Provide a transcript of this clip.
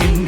in